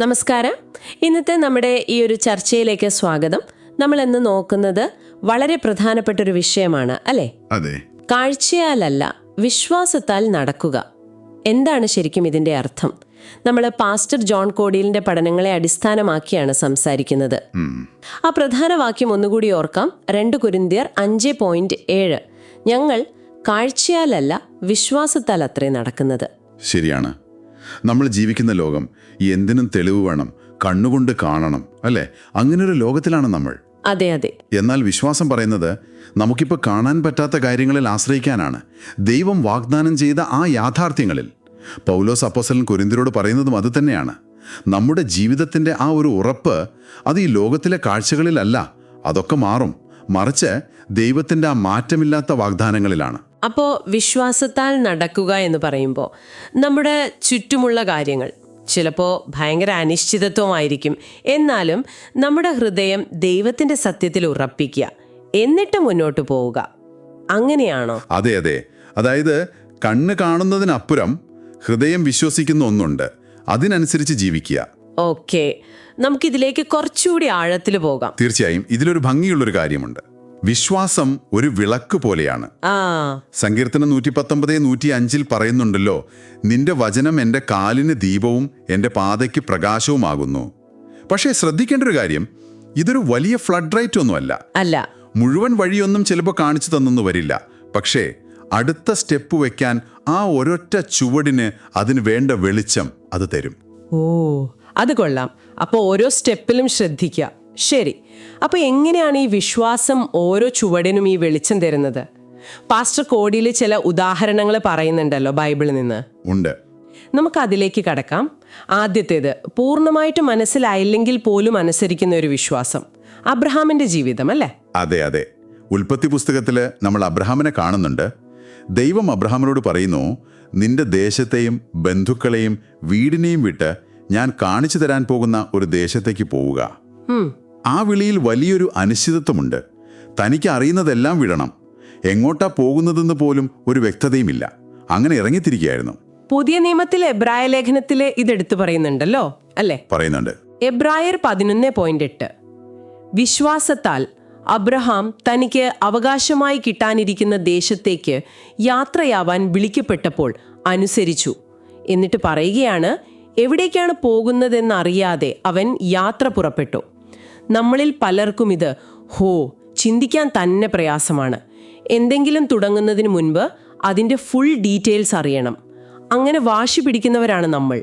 നമസ്കാരം. ഇന്നത്തെ നമ്മുടെ ഈ ഒരു ചർച്ചയിലേക്ക് സ്വാഗതം. നമ്മൾ ഇന്ന് നോക്കുന്നത് വളരെ പ്രധാനപ്പെട്ട ഒരു വിഷയമാണ് അല്ലേ? അതെ. കാഴ്ചയാലല്ല വിശ്വാസത്താൽ നടക്കുക. എന്താണ് ശരിക്കും ഇതിന്റെ അർത്ഥം? നമ്മൾ പാസ്റ്റർ ജോൺ കോടിയലിന്റെ പഠനങ്ങളെ അടിസ്ഥാനമാക്കിയാണ് സംസാരിക്കുന്നത്. ആ പ്രധാന വാക്യം ഒന്നുകൂടി ഓർക്കാം. രണ്ട് കുരിന്തിയർ അഞ്ച് പോയിന്റ് ഏഴ്. ഞങ്ങൾ കാഴ്ചയാലല്ല വിശ്വാസത്താൽ അത്രേ നടക്കുന്നത്. ശരിയാണ്. നമ്മൾ ജീവിക്കുന്ന ലോകം എന്തിനും തെളിവ് വേണം കണ്ണുകൊണ്ട് കാണണം അല്ലേ? അങ്ങനൊരു ലോകത്തിലാണ് നമ്മൾ. അതെ അതെ. എന്നാൽ വിശ്വാസം പറയുന്നത് നമുക്കിപ്പോൾ കാണാൻ പറ്റാത്ത കാര്യങ്ങളിൽ ആശ്രയിക്കാനാണ്. ദൈവം വാഗ്ദാനം ചെയ്ത ആ യാഥാർത്ഥ്യങ്ങളിൽ. പൗലോസ് അപ്പോസലൻ കുരിന്തിരോട് പറയുന്നതും അത് തന്നെയാണ്. നമ്മുടെ ജീവിതത്തിന്റെ ആ ഒരു ഉറപ്പ് അത് ഈ ലോകത്തിലെ കാഴ്ചകളിലല്ല അതൊക്കെ മാറും. മറിച്ച് ദൈവത്തിന്റെ ആ മാറ്റമില്ലാത്ത വാഗ്ദാനങ്ങളിലാണ്. അപ്പോൾ വിശ്വാസത്താൽ നടക്കുക എന്ന് പറയുമ്പോൾ നമ്മുടെ ചുറ്റുമുള്ള കാര്യങ്ങൾ ചിലപ്പോൾ ഭയങ്കര അനിശ്ചിതത്വമായിരിക്കും. എന്നാലും നമ്മുടെ ഹൃദയം ദൈവത്തിന്റെ സത്യത്തിൽ ഉറപ്പിക്കുക എന്നിട്ട് മുന്നോട്ട് പോവുക. അങ്ങനെയാണോ? അതെ അതെ. അതായത് കണ്ണ് കാണുന്നതിനപ്പുറം ഹൃദയം വിശ്വസിക്കുന്ന ഒന്നുണ്ട്. അതിനനുസരിച്ച് ജീവിക്കുക. ഓക്കെ. നമുക്കിതിലേക്ക് കുറച്ചുകൂടി ആഴത്തിൽ പോകാം. തീർച്ചയായും. ഇതിലൊരു ഭംഗിയുള്ളൊരു കാര്യമുണ്ട്. വിശ്വാസം ഒരു വിളക്ക് പോലെയാണ്. സങ്കീർത്തനം നൂറ്റി പത്തൊമ്പത് നൂറ്റി അഞ്ചിൽ പറയുന്നുണ്ടല്ലോ നിന്റെ വചനം എന്റെ കാലിന് ദീപവും എന്റെ പാതയ്ക്ക് പ്രകാശവുമാകുന്നു. പക്ഷേ ശ്രദ്ധിക്കേണ്ട ഒരു കാര്യം ഇതൊരു വലിയ ഫ്ലഡ് റൈറ്റ് ഒന്നുമല്ല അല്ല. മുഴുവൻ വഴിയൊന്നും ചിലപ്പോൾ കാണിച്ചു തന്നെന്ന് വരില്ല. പക്ഷേ അടുത്ത സ്റ്റെപ്പ് വെക്കാൻ ആ ഒരൊറ്റ ചുവടിന് അതിന് വേണ്ട വെളിച്ചം അത് തരും. ഓ അത് കൊള്ളാം. അപ്പോൾ ഓരോ സ്റ്റെപ്പിലും ശ്രദ്ധിക്കുക ശരി. അപ്പോൾ എങ്ങനെയാണ് ഈ വിശ്വാസം ഓരോ ചുവടിനും ഈ വെളിച്ചം തരുന്നത്? പാസ്റ്റർ കോടിയിൽ ചില ഉദാഹരണങ്ങൾ പറയുന്നുണ്ടല്ലോ ബൈബിളിൽ നിന്ന്. ഉണ്ട്. നമുക്ക് അതിലേക്ക് കടക്കാം. ആദ്യത്തേത് പൂർണമായിട്ട് മനസ്സിലായില്ലെങ്കിൽ പോലും അനുസരിക്കുന്ന ഒരു വിശ്വാസം. അബ്രഹാമിന്റെ ജീവിതം അല്ലേ? അതെ അതെ. ഉൽപ്പത്തി പുസ്തകത്തിൽ നമ്മൾ അബ്രഹാമിനെ കാണുന്നുണ്ട്. ദൈവം അബ്രഹാമിനോട് പറയുന്നു നിന്റെ ദേശത്തെയും ബന്ധുക്കളെയും വീടിനെയും വിട്ട് ഞാൻ കാണിച്ചു തരാൻ പോകുന്ന ഒരു ദേശത്തേക്ക് പോവുക. ആ വിളിയിൽ വലിയൊരു അനിശ്ചിതത്വമുണ്ട്. തനിക്ക് അറിയുന്നതെല്ലാം വിടണം. എങ്ങോട്ടാ പോകുന്നതെന്ന് പോലും ഒരു വ്യക്തതയുമില്ല. അങ്ങനെ ഇറങ്ങിത്തിരിക്കുകയായിരുന്നു. പുതിയ നിയമത്തിലെ എബ്രായ ലേഖനത്തിലെ ഇതെടുത്തു പറയുന്നുണ്ടല്ലോ അല്ലേ? പറയുന്നുണ്ട്. എബ്രായർ പതിനൊന്ന് പോയിന്റ് എട്ട്. വിശ്വാസത്താൽ അബ്രഹാം തനിക്ക് അവകാശമായി കിട്ടാനിരിക്കുന്ന ദേശത്തേക്ക് യാത്രയാവാൻ വിളിക്കപ്പെട്ടപ്പോൾ അനുസരിച്ചു. എന്നിട്ട് പറയുകയാണ് എവിടേക്കാണ് പോകുന്നതെന്നറിയാതെ അവൻ യാത്ര പുറപ്പെട്ടു. നമ്മളിൽ പലർക്കും ഇത് ഹോ ചിന്തിക്കാൻ തന്നെ പ്രയാസമാണ്. എന്തെങ്കിലും തുടങ്ങുന്നതിന് മുൻപ് അതിന്റെ ഫുൾ ഡീറ്റെയിൽസ് അറിയണം. അങ്ങനെ വാശി പിടിക്കുന്നവരാണ് നമ്മൾ.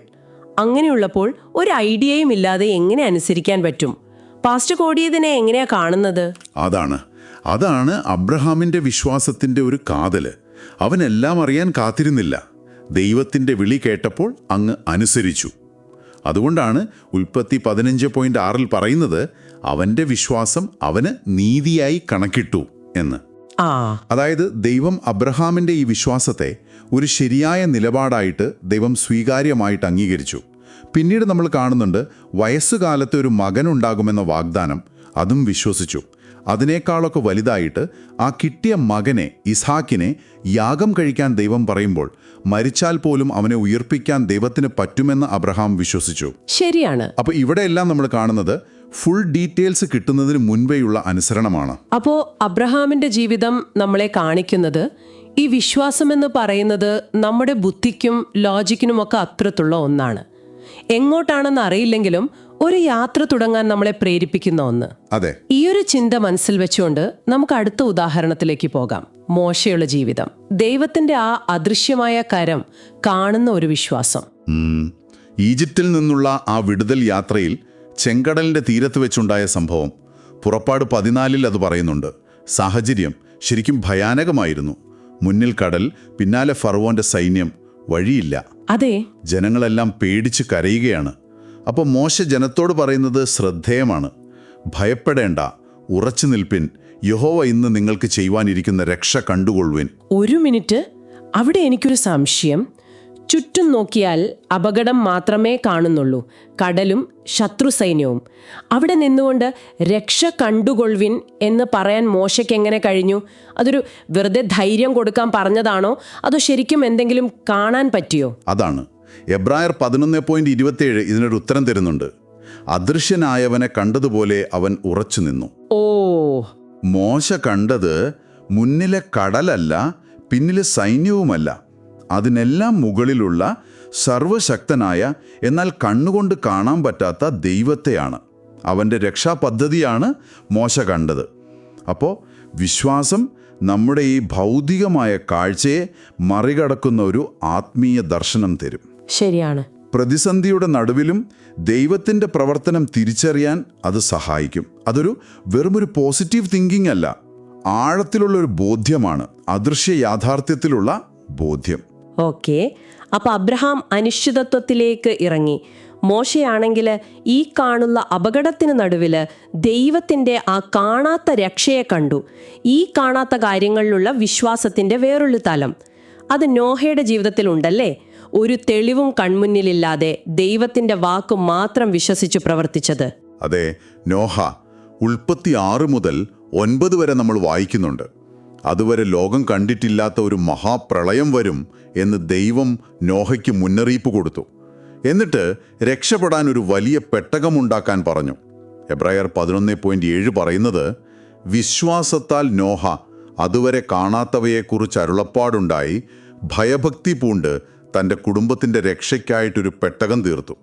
അങ്ങനെയുള്ളപ്പോൾ ഒരു ഐഡിയയും ഇല്ലാതെ എങ്ങനെ അനുസരിക്കാൻ പറ്റും? പാസ്റ്റ് കോടിയതിനെ എങ്ങനെയാ കാണുന്നത്? അതാണ്. അതാണ് അബ്രഹാമിന്റെ വിശ്വാസത്തിന്റെ ഒരു കാതൽ. അവനെല്ലാം അറിയാൻ കാത്തിരുന്നില്ല. ദൈവത്തിന്റെ വിളി കേട്ടപ്പോൾ അങ്ങ് അനുസരിച്ചു. അതുകൊണ്ടാണ് ഉൽപ്പത്തി പതിനഞ്ച് പോയിന്റ് ആറിൽ പറയുന്നത് അവന്റെ വിശ്വാസം അവന് നീതിയായി കണക്കിട്ടു എന്ന്. അതായത് ദൈവം അബ്രഹാമിന്റെ ഈ വിശ്വാസത്തെ ഒരു ശരിയായ നിലപാടായിട്ട് ദൈവം സ്വീകാര്യമായിട്ട് അംഗീകരിച്ചു. പിന്നീട് നമ്മൾ കാണുന്നുണ്ട് വയസ്സുകാലത്ത് ഒരു മകനുണ്ടാകുമെന്ന വാഗ്ദാനം അതും വിശ്വസിച്ചു. അതിനേക്കാളൊക്കെ വലുതായിട്ട് ആ കിട്ടിയ മകനെ ഇസ്ഹാക്കിനെ യാഗം കഴിക്കാൻ ദൈവം പറയുമ്പോൾ മരിച്ചാൽ പോലും അവനെ ഉയർപ്പിക്കാൻ ദൈവത്തിന് പറ്റുമെന്ന് അബ്രഹാം വിശ്വസിച്ചു. ശരിയാണ്. അപ്പൊ ഇവിടെയെല്ലാം നമ്മൾ കാണുന്നത് ഫുൾ ഡീറ്റെയിൽസ് കിട്ടുന്നതിന് മുൻപേയുള്ള അനുസരണമാണ്. അപ്പോ അബ്രഹാമിന്റെ ജീവിതം നമ്മളെ കാണിക്കുന്നത് ഈ വിശ്വാസം എന്ന് പറയുന്നത് നമ്മുടെ ബുദ്ധിക്കും ലോജിക്കിനുമൊക്കെ അത്രത്തുള്ള ഒന്നാണ്. എങ്ങോട്ടാണെന്ന് അറിയില്ലെങ്കിലും ഒരു യാത്ര തുടങ്ങാൻ നമ്മളെ പ്രേരിപ്പിക്കുന്ന ഒന്ന്. അതെ. ഈ ഒരു ചിന്ത മനസ്സിൽ വെച്ചുകൊണ്ട് നമുക്ക് അടുത്ത ഉദാഹരണത്തിലേക്ക് പോകാം. മോശയുള്ള ജീവിതം. ദൈവത്തിന്റെ ആ അദൃശ്യമായ കരം കാണുന്ന ഒരു വിശ്വാസം. ഈജിപ്തിൽ നിന്നുള്ള ആ വിടുതൽ യാത്രയിൽ ചെങ്കടലിന്റെ തീരത്ത് വെച്ചുണ്ടായ സംഭവം. പുറപ്പാട് പതിനാലിൽ അത് പറയുന്നുണ്ട്. സാഹചര്യം ശരിക്കും ഭയാനകമായിരുന്നു. മുന്നിൽ കടൽ പിന്നാലെ ഫറവോന്റെ സൈന്യം. വഴിയില്ല. അതെ. ജനങ്ങളെല്ലാം പേടിച്ച് കരയുകയാണ്. അപ്പോൾ മോശ ജനത്തോട് പറയുന്നത് ശ്രദ്ധേയമാണ്. ഭയപ്പെടേണ്ട ഉറച്ചു നിൽപ്പിൻ. യഹോവ ഇന്ന് നിങ്ങൾക്ക് ചെയ്യുവാനിരിക്കുന്ന രക്ഷ കണ്ടുകൊള്ളുവിൻ. ഒരു മിനിറ്റ്. അവിടെ എനിക്കൊരു സംശയം. ചുറ്റും നോക്കിയാൽ അപകടം മാത്രമേ കാണുന്നുള്ളൂ. കടലും ശത്രു സൈന്യവും അവിടെ നിന്നുകൊണ്ട് രക്ഷ കണ്ടുകൊള്ളുവിൻ എന്ന് പറയാൻ മോശയ്ക്ക് എങ്ങനെ കഴിഞ്ഞു? അതൊരു വെറുതെ ധൈര്യം കൊടുക്കാൻ പറഞ്ഞതാണോ? അതോ ശരിക്കും എന്തെങ്കിലും കാണാൻ പറ്റിയോ? അതാണ്. എബ്രായർ പതിനൊന്ന് പോയിന്റ് ഇരുപത്തിയേഴ് ഇതിനൊരു ഉത്തരം തരുന്നുണ്ട്. അദൃശ്യനായവനെ കണ്ടതുപോലെ അവൻ ഉറച്ചു നിന്നു. ഓ. മോശ കണ്ടത് മുന്നിലെ കടലല്ല പിന്നിലെ സൈന്യവുമല്ല. അതിനെല്ലാം മുകളിലുള്ള സർവശക്തനായ എന്നാൽ കണ്ണുകൊണ്ട് കാണാൻ പറ്റാത്ത ദൈവത്തെയാണ്. അവന്റെ രക്ഷാപദ്ധതിയാണ് മോശ കണ്ടത്. അപ്പോൾ വിശ്വാസം നമ്മുടെ ഈ ഭൗതികമായ കാഴ്ചയെ മറികടക്കുന്ന ഒരു ആത്മീയ ദർശനം തരും. ശരിയാണ്. പ്രതിസന്ധിയുടെ നടുവിലും ദൈവത്തിന്റെ പ്രവർത്തനം തിരിച്ചറിയാൻ അത് സഹായിക്കും. അതൊരു വെറുമൊരു പോസിറ്റീവ് തിങ്കിങ് അല്ല. ആഴത്തിലുള്ള ഒരു ബോധ്യമാണ്. അദൃശ്യ യാഥാർത്ഥ്യത്തിലുള്ള ബോധ്യം. ഓക്കെ. അപ്പൊ അബ്രഹാം അനിശ്ചിതത്വത്തിലേക്ക് ഇറങ്ങി. മോശയാണെങ്കിൽ ഈ കാണുന്ന അപകടത്തിന് നടുവിൽ ദൈവത്തിന്റെ ആ കാണാത്ത രക്ഷയെ കണ്ടു. ഈ കാണാത്ത കാര്യങ്ങളിലുള്ള വിശ്വാസത്തിന്റെ വേറൊരു തലം. അത് നോഹയുടെ ജീവിതത്തിൽ ഉണ്ടല്ലേ ഒരു തെളിവും കൺമുന്നിലില്ലാതെ ദൈവത്തിന്റെ വാക്ക് മാത്രം വിശ്വസിച്ചു പ്രവർത്തിച്ചത്. അതെ നോഹ ഉൽപ്പത്തി ആറ് മുതൽ ഒൻപത് വരെ നമ്മൾ വായിക്കുന്നുണ്ട്. അതുവരെ ലോകം കണ്ടിട്ടില്ലാത്ത ഒരു മഹാപ്രളയം വരും എന്ന് ദൈവം നോഹയ്ക്ക് മുന്നറിയിപ്പ് കൊടുത്തു. എന്നിട്ട് രക്ഷപ്പെടാൻ ഒരു വലിയ പെട്ടകമുണ്ടാക്കാൻ പറഞ്ഞു. എബ്രായർ പതിനൊന്ന് പോയിന്റ് ഏഴ് പറയുന്നത് വിശ്വാസത്താൽ നോഹ അതുവരെ കാണാത്തവയെക്കുറിച്ച് അരുളപ്പാടുണ്ടായി ഭയഭക്തി പൂണ്ട് തന്റെ കുടുംബത്തിന്റെ രക്ഷയ്ക്കായിട്ടൊരു പെട്ടകം തീർത്തു.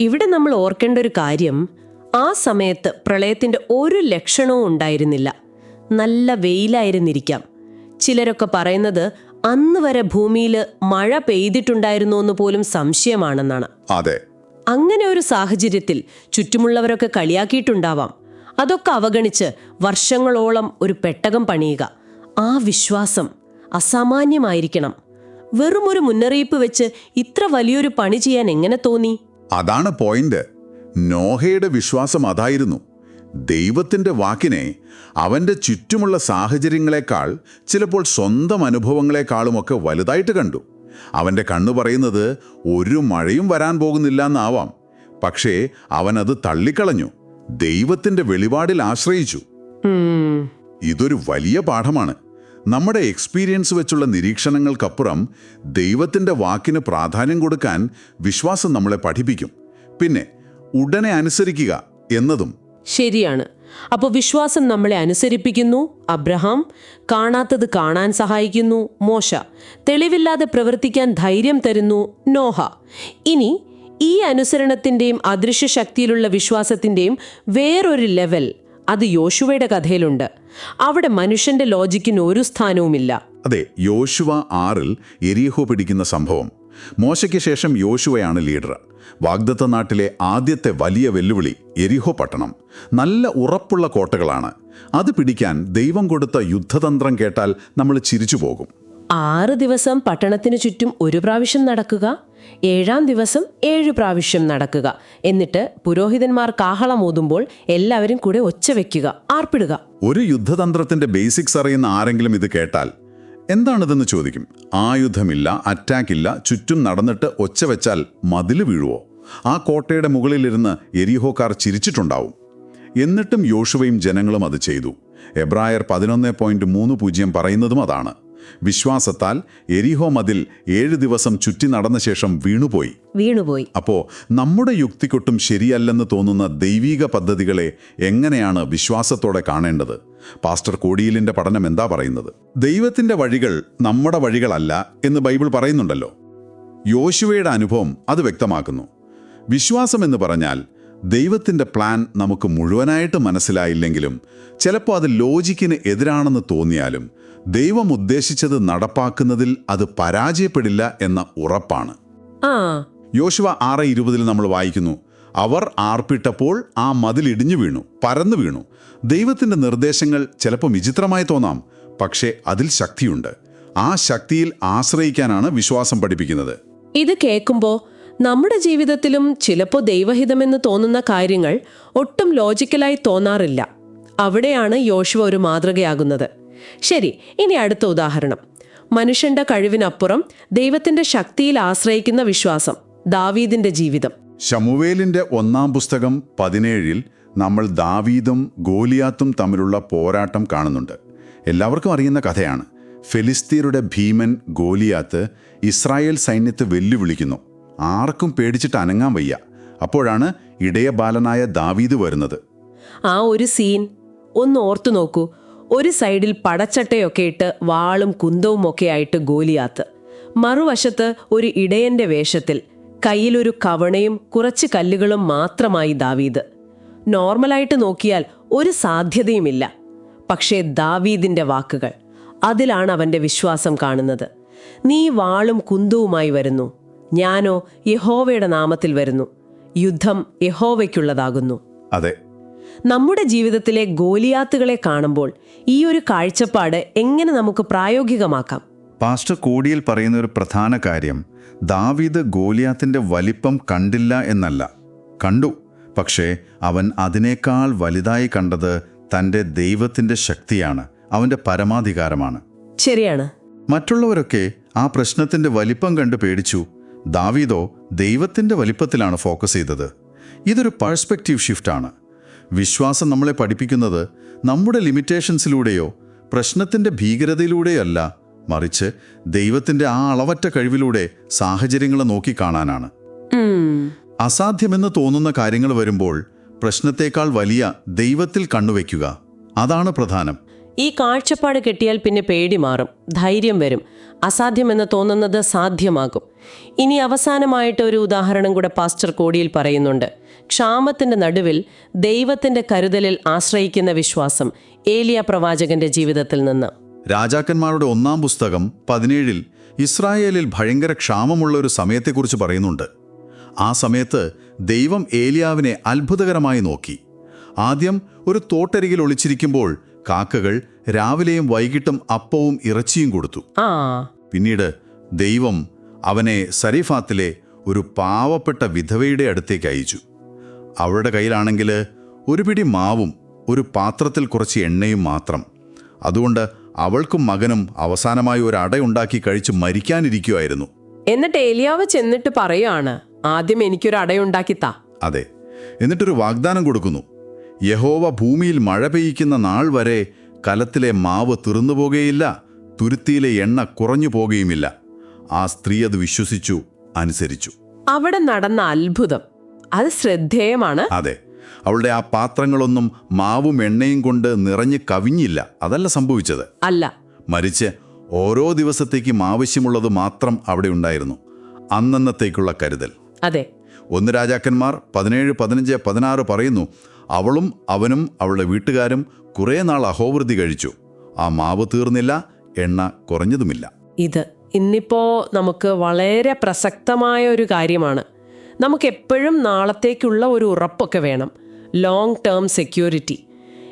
ഇവിടെ നമ്മൾ ഓർക്കേണ്ട ഒരു കാര്യം ആ സമയത്ത് പ്രളയത്തിന്റെ ഒരു ലക്ഷണവും ഉണ്ടായിരുന്നില്ല. നല്ല വെയിലായിരുന്നിരിക്കാം. ചിലരൊക്കെ പറയുന്നത് അന്ന് വരെ ഭൂമിയിൽ മഴ പെയ്തിട്ടുണ്ടായിരുന്നു എന്ന് പോലും സംശയമാണെന്നാണ്. അതെ. അങ്ങനെ ഒരു സാഹചര്യത്തിൽ ചുറ്റുമുള്ളവരൊക്കെ കളിയാക്കിയിട്ടുണ്ടാവാം. അതൊക്കെ അവഗണിച്ച് വർഷങ്ങളോളം ഒരു പെട്ടകം പണിയുക. ആ വിശ്വാസം അസാമാന്യമായിരിക്കണം. വെറും ഒരു മുന്നറിയിപ്പ് വെച്ച് ഇത്ര വലിയൊരു പണി ചെയ്യാൻ എങ്ങനെ തോന്നി? അതാണ് പോയിന്റ്. നോഹയുടെ വിശ്വാസം അതായിരുന്നു. ദൈവത്തിന്റെ വാക്കിനെ അവന്റെ ചുറ്റുമുള്ള സാഹചര്യങ്ങളെക്കാൾ ചിലപ്പോൾ സ്വന്തം അനുഭവങ്ങളെക്കാളുമൊക്കെ വലുതായിട്ട് കണ്ടു. അവന്റെ കണ്ണു പറയുന്നത് ഒരു മഴയും വരാൻ പോകുന്നില്ല എന്നാവാം പക്ഷേ അവനത് തള്ളിക്കളഞ്ഞു. ദൈവത്തിന്റെ വെളിപാടിൽ ആശ്രയിച്ചു. ഇതൊരു വലിയ പാഠമാണ്. നമ്മുടെ എക്സ്പീരിയൻസ് വെച്ചുള്ള നിരീക്ഷണങ്ങൾക്കപ്പുറം ദൈവത്തിന്റെ വാക്കിന് പ്രാധാന്യം കൊടുക്കാൻ വിശ്വാസം നമ്മളെ പഠിപ്പിക്കും. പിന്നെ ഉടനെ അനുസരിക്കുക എന്നതും. ശരിയാണ്. അപ്പോൾ വിശ്വാസം നമ്മളെ അനുസരിപ്പിക്കുന്നു. അബ്രഹാം കാണാത്തത് കാണാൻ സഹായിക്കുന്നു. മോശ തെളിവില്ലാതെ പ്രവർത്തിക്കാൻ ധൈര്യം തരുന്നു നോഹ. ഇനി ഈ അനുസരണത്തിന്റെയും അദൃശ്യ ശക്തിയിലുള്ള വിശ്വാസത്തിന്റെയും വേറൊരു ലെവൽ അത് യോശുവയുടെ കഥയിലുണ്ട്. അവിടെ മനുഷ്യന്റെ ലോജിക്കിന് ഒരു സ്ഥാനവുമില്ല. അതെ യോശുവ ആറിൽ എരിയഹോ പിടിക്കുന്ന സംഭവം. മോശയ്ക്ക് ശേഷം യോശുവയാണ് ലീഡർ. വാഗ്ദത്ത നാട്ടിലെ ആദ്യത്തെ വലിയ വെല്ലുവിളി എരിഹോ പട്ടണം. നല്ല ഉറപ്പുള്ള കോട്ടകളാണ്. അത് പിടിക്കാൻ ദൈവം കൊടുത്ത യുദ്ധതന്ത്രം കേട്ടാൽ നമ്മൾ ചിരിച്ചു പോകും ആറ് ദിവസം പട്ടണത്തിന് ചുറ്റും ഒരു പ്രാവശ്യം നടക്കുക ഏഴാം ദിവസം ഏഴ് പ്രാവശ്യം നടക്കുക. എന്നിട്ട് പുരോഹിതന്മാർ കാഹളം ഓതുമ്പോൾ എല്ലാവരും കൂടെ ഒച്ച വെക്കുക ആർപ്പിടുക. ഒരു യുദ്ധതന്ത്രത്തിന്റെ ബേസിക്സ് അറിയുന്ന ആരെങ്കിലും ഇത് കേട്ടാൽ എന്താണിതെന്ന് ചോദിക്കും? ആയുധമില്ല അറ്റാക്കില്ല ചുറ്റും നടന്നിട്ട് ഒച്ച വെച്ചാൽ മതിൽ വീഴുവോ? ആ കോട്ടയുടെ മുകളിലിരുന്ന് എരിഹോക്കാർ ചിരിച്ചിട്ടുണ്ടാവും. എന്നിട്ടും യോശുവയും ജനങ്ങളും അത് ചെയ്തു. എബ്രായർ പതിനൊന്ന് പോയിന്റ് മൂന്ന് പൂജ്യം പറയുന്നതും അതാണ്. വിശ്വാസത്താൽ എരിഹോ മതിൽ ഏഴ് ദിവസം ചുറ്റി നടന്ന ശേഷം വീണുപോയി. വീണുപോയി. അപ്പോ നമ്മുടെ യുക്തിക്കൊട്ടും ശരിയല്ലെന്ന് തോന്നുന്ന ദൈവിക പദ്ധതികളെ എങ്ങനെയാണ് വിശ്വാസത്തോടെ കാണേണ്ടത്? പാസ്റ്റർ കോടിയിലിന്റെ പഠനം എന്താ പറയുന്നത്? ദൈവത്തിന്റെ വഴികൾ നമ്മുടെ വഴികളല്ല എന്ന് ബൈബിൾ പറയുന്നുണ്ടല്ലോ. യോശുവയുടെ അനുഭവം അത് വ്യക്തമാക്കുന്നു. വിശ്വാസം എന്ന് പറഞ്ഞാൽ ദൈവത്തിന്റെ പ്ലാൻ നമുക്ക് മുഴുവനായിട്ട് മനസ്സിലായില്ലെങ്കിലും ചിലപ്പോൾ അത് ലോജിക്കിന് എതിരാണെന്ന് തോന്നിയാലും ദൈവം ഉദ്ദേശിച്ചത് നടപ്പാക്കുന്നതിൽ അത് പരാജയപ്പെടില്ല എന്ന ഉറപ്പാണ്. യോശുവ ആറ് ഇരുപതിൽ നമ്മൾ വായിക്കുന്നു അവർ ആർപ്പിട്ടപ്പോൾ ആ മതിലിടിഞ്ഞു വീണു പരന്നു വീണു. ദൈവത്തിന്റെ നിർദ്ദേശങ്ങൾ ചിലപ്പോൾ വിചിത്രമായി തോന്നാം പക്ഷേ അതിൽ ശക്തിയുണ്ട്. ആ ശക്തിയിൽ ആശ്രയിക്കാനാണ് വിശ്വാസം പഠിപ്പിക്കുന്നത്. ഇത് കേൾക്കുമ്പോൾ നമ്മുടെ ജീവിതത്തിലും ചിലപ്പോൾ ദൈവഹിതമെന്ന് തോന്നുന്ന കാര്യങ്ങൾ ഒട്ടും ലോജിക്കലായി തോന്നാറില്ല. അവിടെയാണ് യോശുവ ഒരു മാതൃകയാകുന്നത്. ശരി ഇനി അടുത്ത ഉദാഹരണം. മനുഷ്യന്റെ കഴിവിനപ്പുറം ദൈവത്തിന്റെ ശക്തിയിൽ ആശ്രയിക്കുന്ന വിശ്വാസം ദാവീദിന്റെ ജീവിതം. ശമുവേലിന്റെ ഒന്നാം പുസ്തകം പതിനേഴിൽ നമ്മൾ ദാവീദും ഗോലിയാത്തും തമ്മിലുള്ള പോരാട്ടം കാണുന്നുണ്ട്. എല്ലാവർക്കും അറിയുന്ന കഥയാണ്. ഫെലിസ്തീനയുടെ ഭീമൻ ഗോലിയാത്ത് ഇസ്രായേൽ സൈന്യത്തെ വെല്ലുവിളിക്കുന്നു. ആർക്കും പേടിച്ചിട്ട് അനങ്ങാൻ വയ്യ. അപ്പോഴാണ് ഇടയ ബാലനായ ദാവീദ് വരുന്നത്. ആ ഒരു സീൻ ഒന്ന് ഓർത്തു നോക്കൂ. ഒരു സൈഡിൽ പടച്ചട്ടയൊക്കെ ഇട്ട് വാളും കുന്തവും ഒക്കെ ആയിട്ട് ഗോലിയാത്ത്. മറുവശത്ത് ഒരു ഇടയന്റെ വേഷത്തിൽ കയ്യിലൊരു കവണയും കുറച്ച് കല്ലുകളും മാത്രമായി ദാവീദ്. നോർമലായിട്ട് നോക്കിയാൽ ഒരു സാധ്യതയുമില്ല. പക്ഷേ ദാവീദിന്റെ വാക്കുകൾ അതിലാണ് അവന്റെ വിശ്വാസം കാണുന്നത്. നീ വാളും കുന്തവുമായി വരുന്നു. ഞാനോ യഹോവയുടെ നാമത്തിൽ വരുന്നു. യുദ്ധം യഹോവയ്ക്കുള്ളതാകുന്നു. അതെ. നമ്മുടെ ജീവിതത്തിലെ ഗോലിയാത്തുകളെ കാണുമ്പോൾ ഈ ഒരു കാഴ്ചപ്പാട് എങ്ങനെ നമുക്ക് പ്രായോഗികമാക്കാം? പാസ്റ്റർ കോടിയിൽ പറയുന്ന ഒരു പ്രധാന കാര്യം ദാവീദ് ഗോലിയാത്തിന്റെ വലിപ്പം കണ്ടില്ല എന്നല്ല. കണ്ടു പക്ഷേ അവൻ അതിനേക്കാൾ വലുതായി കണ്ടത് തന്റെ ദൈവത്തിന്റെ ശക്തിയാണ് അവന്റെ പരമാധികാരമാണ്. ശരിയാണ്. മറ്റുള്ളവരൊക്കെ ആ പ്രശ്നത്തിന്റെ വലിപ്പം കണ്ട് പേടിച്ചു ദാവീദോ ദൈവത്തിന്റെ വലിപ്പത്തിലാണ് ഫോക്കസ് ചെയ്തത്. ഇതൊരു പെർസ്പെക്റ്റീവ് ഷിഫ്റ്റാണ് വിശ്വാസം നമ്മളെ പഠിപ്പിക്കുന്നത് നമ്മുടെ ലിമിറ്റേഷൻസിലൂടെയോ പ്രശ്നത്തിന്റെ ഭീകരതയിലൂടെയല്ല മറിച്ച് ദൈവത്തിന്റെ ആ അളവറ്റ കഴിവിലൂടെ സാഹചര്യങ്ങളെ നോക്കിക്കാണാനാണ് അസാധ്യമെന്ന് തോന്നുന്ന കാര്യങ്ങൾ വരുമ്പോൾ പ്രശ്നത്തേക്കാൾ വലിയ ദൈവത്തിൽ കണ്ണുവെക്കുക അതാണ് പ്രധാനം. ഈ കാഴ്ചപ്പാട് കിട്ടിയാൽ പിന്നെ പേടി മാറും. ധൈര്യം വരും. അസാധ്യമെന്ന് തോന്നുന്നത് സാധ്യമാകും. ഇനി അവസാനമായിട്ട് ഒരു ഉദാഹരണം കൂടെ പാസ്റ്റർ കോടിയിൽ പറയുന്നുണ്ട്. ക്ഷാമത്തിന്റെ നടുവിൽ ദൈവത്തിന്റെ കരുതലിൽ ആശ്രയിക്കുന്ന വിശ്വാസം ഏലിയ പ്രവാചകന്റെ ജീവിതത്തിൽ നിന്ന്. രാജാക്കന്മാരുടെ ഒന്നാം പുസ്തകം പതിനേഴിൽ ഇസ്രായേലിൽ ഭയങ്കര ക്ഷാമമുള്ള ഒരു സമയത്തെക്കുറിച്ച് പറയുന്നുണ്ട്. ആ സമയത്ത് ദൈവം ഏലിയാവിനെ അത്ഭുതകരമായി നോക്കി. ആദ്യം ഒരു തോട്ടരികിൽ ഒളിച്ചിരിക്കുമ്പോൾ കാക്കകൾ രാവിലെയും വൈകിട്ടും അപ്പവും ഇറച്ചിയും കൊടുത്തു. പിന്നീട് ദൈവം അവനെ സരീഫാത്തിലെ ഒരു പാവപ്പെട്ട വിധവയുടെ അടുത്തേക്ക് അയച്ചു. അവളുടെ കയ്യിലാണെങ്കിൽ ഒരു പിടി മാവും ഒരു പാത്രത്തിൽ കുറച്ച് എണ്ണയും മാത്രം. അതുകൊണ്ട് അവൾക്കും മകനും അവസാനമായി ഒരു അടയുണ്ടാക്കി കഴിച്ച് മരിക്കാനിരിക്കുമായിരുന്നു എന്നിട്ട് ഏലിയാവ് ചെന്നിട്ട് പറയുകയാണ് ആദ്യം എനിക്കൊരു അടയുണ്ടാക്കി താ. അതെ. എന്നിട്ടൊരു വാഗ്ദാനം കൊടുക്കുന്നു. യഹോവ ഭൂമിയിൽ മഴ പെയ്യിക്കുന്ന നാൾ വരെ കലത്തിലെ മാവ് തീർന്നു പോകുകയില്ല തുരുത്തിയിലെ എണ്ണ കുറഞ്ഞു പോകുകയുമില്ല. ആ സ്ത്രീ അത് വിശ്വസിച്ചു അനുസരിച്ചു. അവിടെ നടന്ന അത്ഭുതം. അത് ശ്രദ്ധേയമാണ്. അതെ അവളുടെ ആ പാത്രങ്ങളൊന്നും മാവും എണ്ണയും കൊണ്ട് നിറഞ്ഞു കവിഞ്ഞില്ല. അതല്ല സംഭവിച്ചത്. അല്ല. മറിച്ച് ഓരോ ദിവസത്തേക്കും ആവശ്യമുള്ളത് മാത്രം അവിടെ ഉണ്ടായിരുന്നു. അന്നന്നത്തേക്കുള്ള കരുതൽ. അതെ. ഒന്ന് രാജാക്കന്മാർ പതിനേഴ് പതിനഞ്ച് പതിനാറ് പറയുന്നു അവളും അവനും അവളുടെ വീട്ടുകാരും കുറേ നാൾ അഹോവൃതി കഴിച്ചു. ആ മാവ് തീർന്നില്ല എണ്ണ കുറഞ്ഞതുമില്ല. ഇത് ഇന്നിപ്പോ നമുക്ക് വളരെ പ്രസക്തമായ ഒരു കാര്യമാണ്. നമുക്ക് എപ്പോഴും നാളത്തേക്കുള്ള ഒരു ഉറപ്പൊക്കെ വേണം. ലോങ് ടേം സെക്യൂരിറ്റി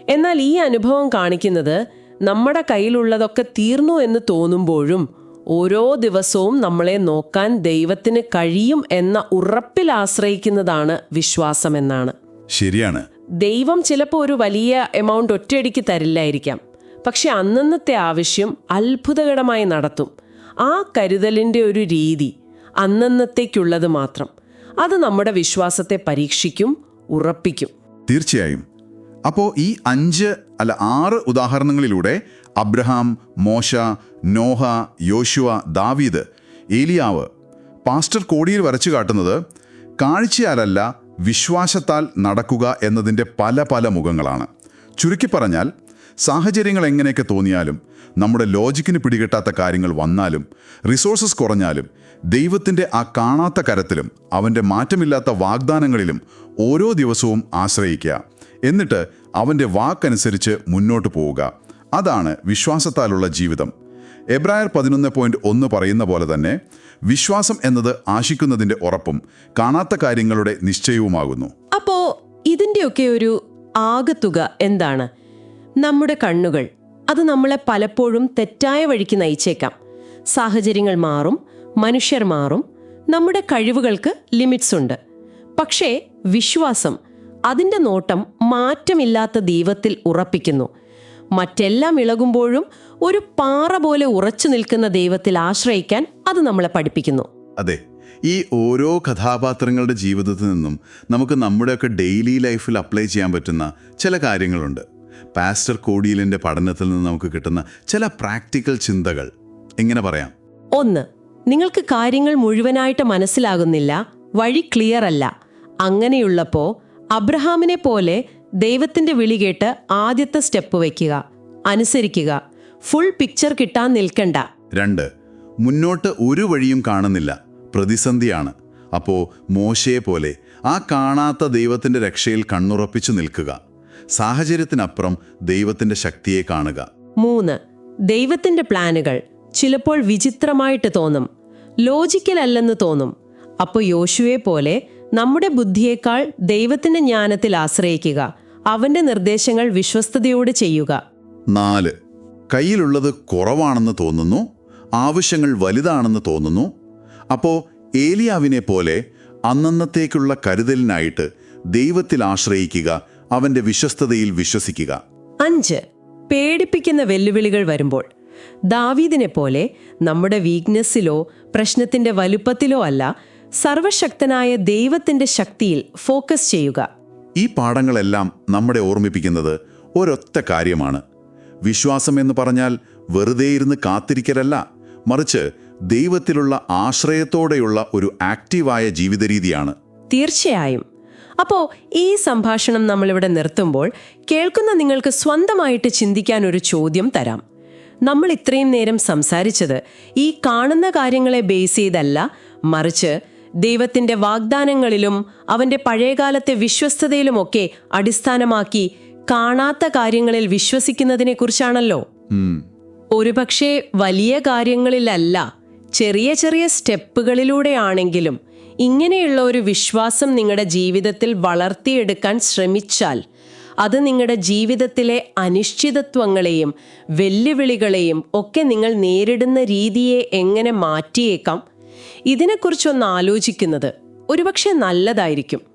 എന്നാൽ ഈ അനുഭവം കാണിക്കുന്നത് നമ്മുടെ കയ്യിലുള്ളതൊക്കെ തീർന്നു എന്ന് തോന്നുമ്പോഴും ഓരോ ദിവസവും നമ്മളെ നോക്കാൻ ദൈവത്തിന് കഴിയും എന്ന ഉറപ്പിൽ ആശ്രയിക്കുന്നതാണ് വിശ്വാസം എന്നാണ് ശരിയാണ്. ദൈവം ചിലപ്പോൾ ഒരു വലിയ എമൗണ്ട് ഒറ്റയടിക്ക് തരില്ലായിരിക്കാം. പക്ഷെ അന്നന്നത്തെ ആവശ്യം അത്ഭുതകരമായി നടത്തും. ആ കരുതലിന്റെ ഒരു രീതി അന്നന്നത്തേക്കുള്ളത് മാത്രം. അത് നമ്മുടെ വിശ്വാസത്തെ പരീക്ഷിക്കും ഉറപ്പിക്കും. തീർച്ചയായും. അപ്പോൾ ഈ അഞ്ച് അല്ല ആറ് ഉദാഹരണങ്ങളിലൂടെ അബ്രഹാം മോശ നോഹ യോശുവ ദാവീദ് ഏലിയാവ് പാസ്റ്റർ കോടിയിൽ വരച്ചു കാട്ടുന്നത് കാഴ്ചയാലല്ല വിശ്വാസത്താൽ നടക്കുക എന്നതിന്റെ പല പല മുഖങ്ങളാണ്. ചുരുക്കി പറഞ്ഞാൽ സാഹചര്യങ്ങൾ എങ്ങനെയൊക്കെ തോന്നിയാലും നമ്മുടെ ലോജിക്കിന് പിടികിട്ടാത്ത കാര്യങ്ങൾ വന്നാലും റിസോഴ്സസ് കുറഞ്ഞാലും ദൈവത്തിന്റെ ആ കാണാത്ത കരത്തിലും അവന്റെ മാറ്റമില്ലാത്ത വാഗ്ദാനങ്ങളിലും ഓരോ ദിവസവും ആശ്രയിക്കുക. എന്നിട്ട് അവന്റെ വാക്കനുസരിച്ച് മുന്നോട്ട് പോവുക. അതാണ് വിശ്വാസത്താലുള്ള ജീവിതം. എബ്രായർ പതിനൊന്ന് പോയിന്റ് ഒന്ന് പറയുന്ന പോലെ തന്നെ വിശ്വാസം എന്നത് ആശിക്കുന്നതിന്റെ ഉറപ്പും കാണാത്ത കാര്യങ്ങളുടെ നിശ്ചയവുമാകുന്നു. അപ്പോ ഇതിന്റെയൊക്കെ ഒരു ആകത്തുക എന്താണ്? നമ്മുടെ കണ്ണുകൾ അത് നമ്മളെ പലപ്പോഴും തെറ്റായ വഴിക്ക് നയിച്ചേക്കാം. സാഹചര്യങ്ങൾ മാറും മനുഷ്യർ മാറും നമ്മുടെ കഴിവുകൾക്ക് ലിമിറ്റ്സ് ഉണ്ട്. പക്ഷേ വിശ്വാസം അതിന്റെ നോട്ടം മാറ്റമില്ലാത്ത ദൈവത്തിൽ ഉറപ്പിക്കുന്നു. മറ്റെല്ലാം ഇളകുമ്പോഴും ഒരു പാറ പോലെ ഉറച്ചു നിൽക്കുന്ന ദൈവത്തിൽ ആശ്രയിക്കാൻ അത് നമ്മളെ പഠിപ്പിക്കുന്നു. അതെ ഈ ഓരോ കഥാപാത്രങ്ങളുടെ ജീവിതത്തിൽ നിന്നും നമുക്ക് നമ്മുടെയൊക്കെ ഡെയിലി ലൈഫിൽ അപ്ലൈ ചെയ്യാൻ പറ്റുന്ന ചില കാര്യങ്ങളുണ്ട്. പാസ്റ്റർ കോടിയിലിന്റെ പഠനത്തിൽ നിന്ന് നമുക്ക് കിട്ടുന്ന ചില പ്രാക്ടിക്കൽ ചിന്തകൾ. എങ്ങനെ പറയാം? ഒന്ന് നിങ്ങൾക്ക് കാര്യങ്ങൾ മുഴുവനായിട്ട് മനസ്സിലാകുന്നില്ല വഴി ക്ലിയർ അല്ല അങ്ങനെയുള്ളപ്പോ അബ്രഹാമിനെ പോലെ ദൈവത്തിന്റെ വിളി കേട്ട് ആദ്യത്തെ സ്റ്റെപ്പ് വയ്ക്കുക അനുസരിക്കുക. ഫുൾ പിക്ചർ കിട്ടാൻ നിൽക്കണ്ട. രണ്ട് മുന്നോട്ട് ഒരു വഴിയും കാണുന്നില്ല. പ്രതിസന്ധിയാണ്. അപ്പോൾ മോശയെ പോലെ ആ കാണാത്ത ദൈവത്തിന്റെ രക്ഷയിൽ കണ്ണുറപ്പിച്ചു നിൽക്കുക. സാഹചര്യത്തിനപ്പുറം ദൈവത്തിന്റെ ശക്തിയെ കാണുക. മൂന്ന് ദൈവത്തിന്റെ പ്ലാനുകൾ ചിലപ്പോൾ വിചിത്രമായിട്ട് തോന്നും. ലോജിക്കൽ അല്ലെന്ന് തോന്നും. അപ്പോൾ യോശുവെ പോലെ നമ്മുടെ ബുദ്ധിയേക്കാൾ ദൈവത്തിന്റെ ജ്ഞാനത്തിൽ ആശ്രയിക്കുക. അവന്റെ നിർദ്ദേശങ്ങൾ വിശ്വസ്തയോടെ ചെയ്യുക. നാല്. കയ്യിലുള്ളത് കുറവാണെന്ന് തോന്നുന്നു ആവശ്യങ്ങൾ വലുതാണെന്ന് തോന്നുന്നു. അപ്പോൾ ഏലിയാവിനെ പോലെ അന്നന്നത്തേക്കുള്ള കരുതലിനായിട്ട് ദൈവത്തിൽ ആശ്രയിക്കുക അവന്റെ വിശ്വസ്തതയിൽ വിശ്വസിക്കുക. അഞ്ച്. പേടിപ്പിക്കുന്ന വെല്ലുവിളികൾ വരുമ്പോൾ. ദാവീദിനെ പോലെ നമ്മുടെ വീക്ക്നെസ്സിലോ പ്രശ്നത്തിന്റെ വലുപ്പത്തിലോ അല്ല സർവശക്തനായ ദൈവത്തിന്റെ ശക്തിയിൽ ഫോക്കസ് ചെയ്യുക. ഈ പാഠങ്ങളെല്ലാം നമ്മളെ ഓർമ്മിപ്പിക്കുന്നത് ഒരൊറ്റ കാര്യമാണ്. വിശ്വാസം എന്ന് പറഞ്ഞാൽ വെറുതെ ഇരുന്ന് കാത്തിരിക്കലല്ല മറിച്ച് ദൈവത്തിലുള്ള ആശ്രയത്തോടെയുള്ള ഒരു ആക്റ്റീവായ ജീവിത രീതിയാണ് തീർച്ചയായും. അപ്പോൾ ഈ സംഭാഷണം നമ്മളിവിടെ നിർത്തുമ്പോൾ കേൾക്കുന്ന നിങ്ങൾക്ക് സ്വന്തമായിട്ട് ചിന്തിക്കാൻ ഒരു ചോദ്യം തരാം. നമ്മൾ ഇത്രയും നേരം സംസാരിച്ചത് ഈ കാണുന്ന കാര്യങ്ങളെ ബേസ് ചെയ്തല്ല മറിച്ച് ദൈവത്തിന്റെ വാഗ്ദാനങ്ങളിലും അവന്റെ പഴയകാലത്തെ വിശ്വസ്തതയിലുമൊക്കെ അടിസ്ഥാനമാക്കി കാണാത്ത കാര്യങ്ങളിൽ വിശ്വസിക്കുന്നതിനെ കുറിച്ചാണല്ലോ ഉം, ഒരുപക്ഷെ വലിയ കാര്യങ്ങളിലല്ല ചെറിയ ചെറിയ സ്റ്റെപ്പുകളിലൂടെയാണെങ്കിലും ഇങ്ങനെയുള്ള ഒരു വിശ്വാസം നിങ്ങളുടെ ജീവിതത്തിൽ വളർത്തിയെടുക്കാൻ ശ്രമിച്ചാൽ അത് നിങ്ങളുടെ ജീവിതത്തിലെ അനിശ്ചിതത്വങ്ങളെയും വെല്ലുവിളികളെയും ഒക്കെ നിങ്ങൾ നേരിടുന്ന രീതിയെ എങ്ങനെ മാറ്റിയേക്കാം? ഇതിനെക്കുറിച്ചൊന്ന് ആലോചിക്കുന്നത് ഒരുപക്ഷെ നല്ലതായിരിക്കും.